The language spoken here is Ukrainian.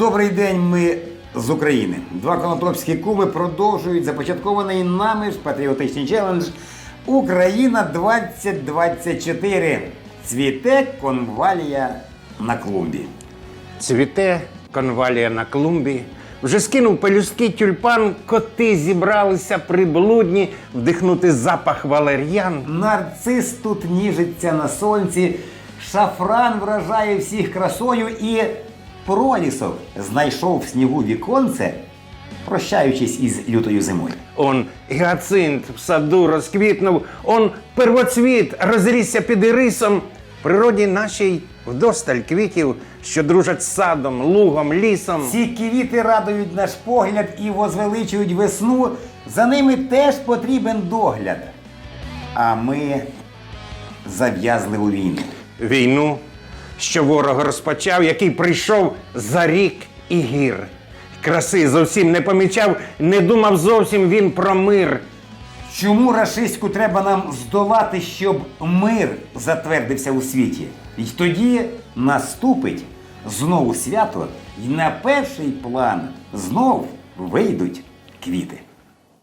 Добрий день, ми з України. Два конотопські клуби продовжують започаткований нами ж патріотичний челендж Україна 2024. Цвіте конвалія на клумбі. Цвіте конвалія на клумбі. Вже скинув пелюстки тюльпан, коти зібралися приблудні вдихнути запах валер'ян. Нарцис тут ніжиться на сонці, шафран вражає всіх красою і пролісок знайшов в снігу віконце, прощаючись із лютою зимою. Он гіацинт в саду розквітнув, он первоцвіт розрісся під ірисом. В природі нашій вдосталь квітів, що дружать з садом, лугом, лісом. Ці квіти радують наш погляд і возвеличують весну. За ними теж потрібен догляд. А ми зав'язли у війну. Війну, що ворог розпочав, який прийшов за рік і гір. Краси зовсім не помічав, не думав зовсім він про мир. Чому рашистську треба нам здолати, щоб мир затвердився у світі? І тоді наступить знову свято, і на перший план знов вийдуть квіти.